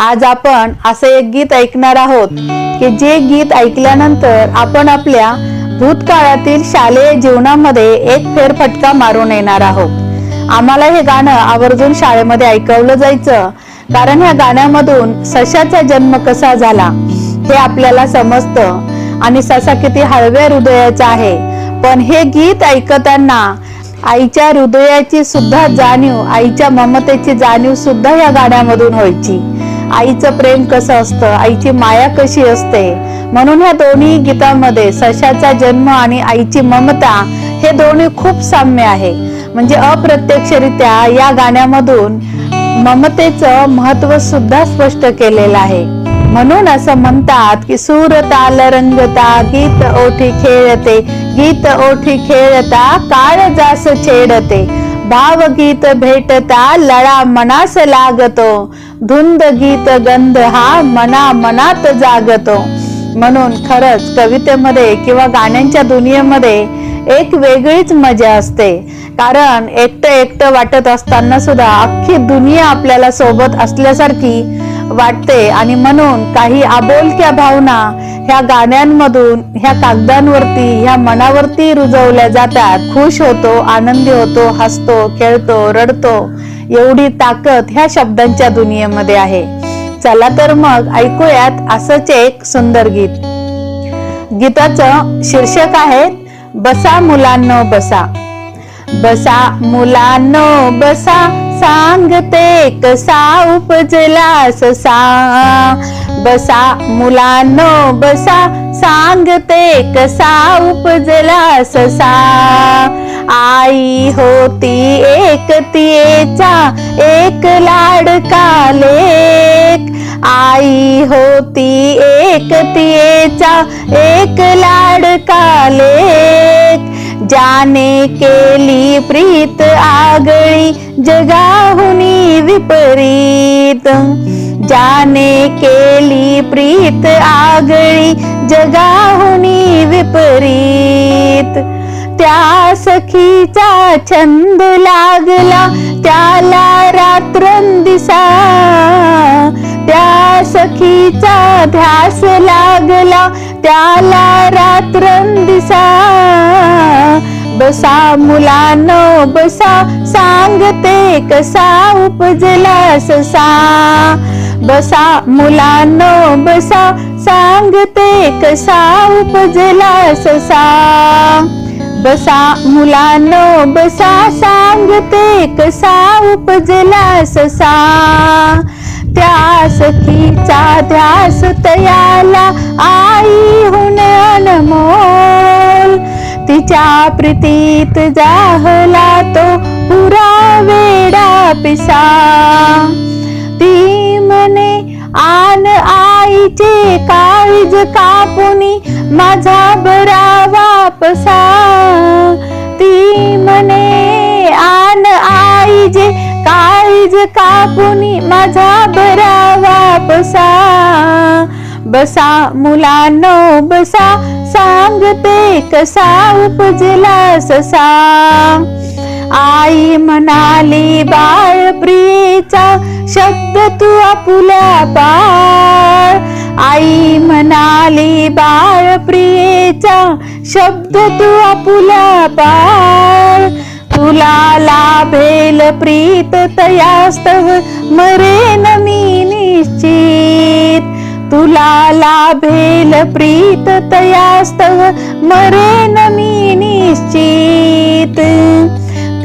आज आपण असं एक गीत ऐकणार आहोत की जे गीत ऐकल्यानंतर आपण आपल्या भूतकाळातील शालेय जीवनामध्ये एक फेरफटका मारून येणार आहोत. आम्हाला हे गाणं आवर्जून शाळेमध्ये ऐकवलं जायचं कारण ह्या गाण्यामधून सशाचा जन्म कसा झाला हे आपल्याला समजतं आणि ससा किती हळव्या हृदयाचा आहे. पण हे गीत ऐकताना आईच्या हृदयाची सुद्धा जाणीव आईच्या ममतेची जाणीव सुद्धा या गाण्यामधून व्हायची. आईचं प्रेम कसं असतं? आईची माया कशी असते? म्हणून ह्या दोन्ही गीतामध्ये सशाचा जन्म आणि आईची ममता हे दोन्ही खूप साम्य आहे. म्हणजे अप्रत्यक्षरित्या या गाण्यामधून ममतेचं महत्त्व सुद्धा स्पष्ट केलेलं आहे. म्हणून असं म्हणतात की सूर ताल रंगता गीत ओठी खेळते. गीत ओठी खेळता काळ जास छेडते. भावगीत भेटता लळा मनास लागतो धुंद गीत गंध हा मना मनात जागतो म्हणून खरंच कवितेमध्ये किंवा गाण्यांच्या दुनियेमध्ये एक वेगळीच मजा असते. कारण एकटं एकटं वाटत असताना सुद्धा अख्खी दुनिया आपल्याला सोबत असल्यासारखी वाटते आणि म्हणून काही आबोलक्या भावना ह्या गाण्यांमधून ह्या कागदांवरती ह्या मनावरती रुजवल्या जातात. खुश होतो आनंदी होतो हसतो खेळतो रडतो. एवढी ताकद ह्या शब्दांच्या दुनियेमध्ये आहे. चला तर मग ऐकूयात असंच एक सुंदर गीत. गीताचं शीर्षक आहे बसा मुलांनो बसा. बसा मुलांनो बसा. सांगते कसा उपजला ससा? बसा मुलांनो बसा. सांगते कसा उपजला ससा? आई होती एक तियेचा एक लाडका लेक आई होती एक तियेचा एक लाडका लेक जाने केली प्रीत आगळी जगाहुनी विपरीत. जाने केली प्रीत आगळी जगाहुनी विपरीत. त्या सखीचा छंद लागला त्याला रात्रंदिसा. त्या सखीचा ध्यास लागला त्याला रात्रंदिसा बसा मुलांनो बसा सांगते कसा उपजला ससा. बसा मुलांनो बसा सांगते कसा उपजला ससा. बसा मुलांनो बसा सांगते कसा उपजला ससा. सखीचा ध्यास तयाला आई हुन अनमोल. तिच्या प्रीतीत जाहला तो पुरा वेडा पिसा. ती म्हणे आन आईचे काळीज कापुनी माझा बरा वापसा. ती म्हणे आन आईचे काळीज कापुनी माझा बरा वापसा बसा मुलांनो बसा सांगते कसा उपजला ससा. आई म्हणाली बाळ प्रियेचा शब्द तू आपुल्या बाळ आई म्हणाली बाळ प्रियेचा शब्द तू आपुल्या बाळ तुला लाभेल प्रीत तयास्तव मरेन मी निश्चित. तुला लाभेल प्रीत तयास्तव मरेन मी निश्चित.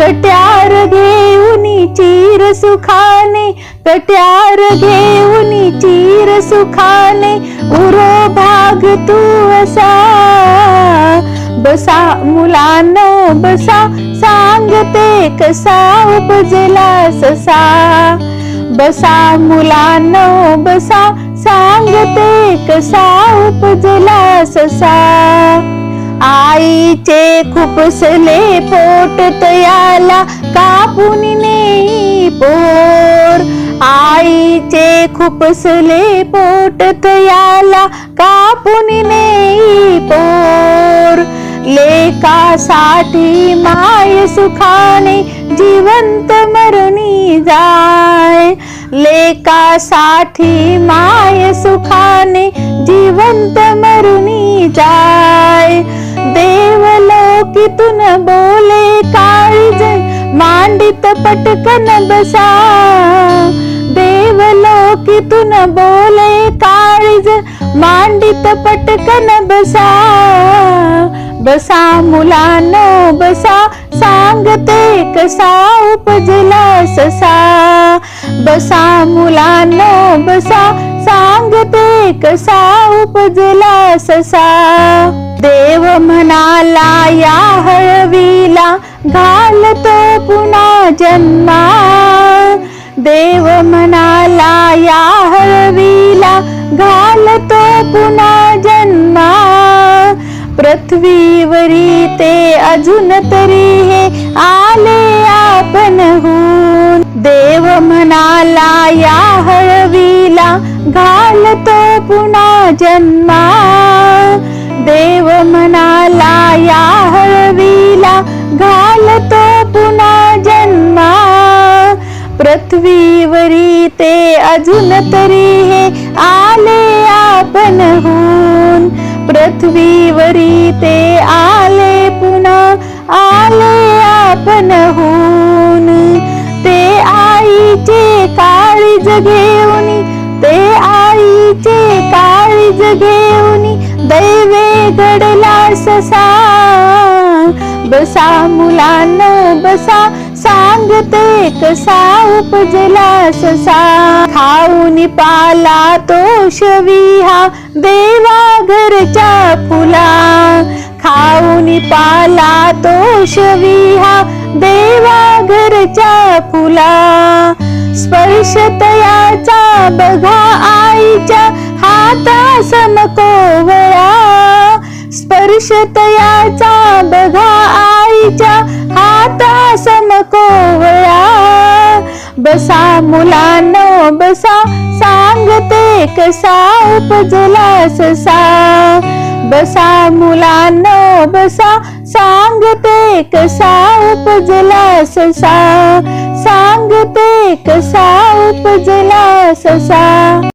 कट्यार घेऊन चीर सुखाने कट्यार घेऊन चीर सुखाने उरो भाग तू असा. बसा मुलांनो बसा. सांगते कसा उपजला ससा. बसा मुलांनो बसा. सांगते कसा उपजला ससा. आईचे खुपसले पोट तयाला कापून नेई पोर. आईचे खुपसले पोट तयाला कापून नेई पोर. लेकासाठी माय सुखाने जिवंत मरणी जाय. लेकासाठी माय सुखाने जिवंत मरुनी जाय. देवलोकीतून बोले काळीज मांडित पटकन बसा. देवलोकीतून बोले काळीज मांडित पटकन बसा. बसा मुलांनो बसा. सांगते कसा उपजला ससा. बसा मुलांनो बसा. सांगते कसा उपजला ससा. देव म्हणाला या हळवीला घालतो पुन्हा जन्मा. देव म्हणाला या हळवीला घालतो पुन्हा पृथ्वीवरी ते अजून तरी हे आले आपण होऊन. देव म्हणाला या हळवीला घालतो पुन्हा जन्मा. देव म्हणाला या हळवीला घालतो पुन्हा जन्मा. पृथ्वीवरी ते अजून तरी हे आले आपण होऊन. पृथ्वीवरी ते आले पुन्हा आले आपण होऊन ते आईचे काळीज घेऊन ते आईचे काळीज घेऊन दैवे घडला ससा. बसा मुलांना बसा सांगते कसा उपजला ससा. खाऊन पाला तो शविहा देवा घरच्या फुला खाऊन पाला तो शविहा देवा घरच्या फुला. स्पर्श तयाचा बघा आईच्या हाता समकोवळा स्पर्श तयाचा बघा आईच्या हाता समकोवळा बसा मुलांनो बसा कसा उपजला ससा. बसा मुलांना बसा. सांगते कसा उपजला ससा. सांगते कसा उपजला ससा.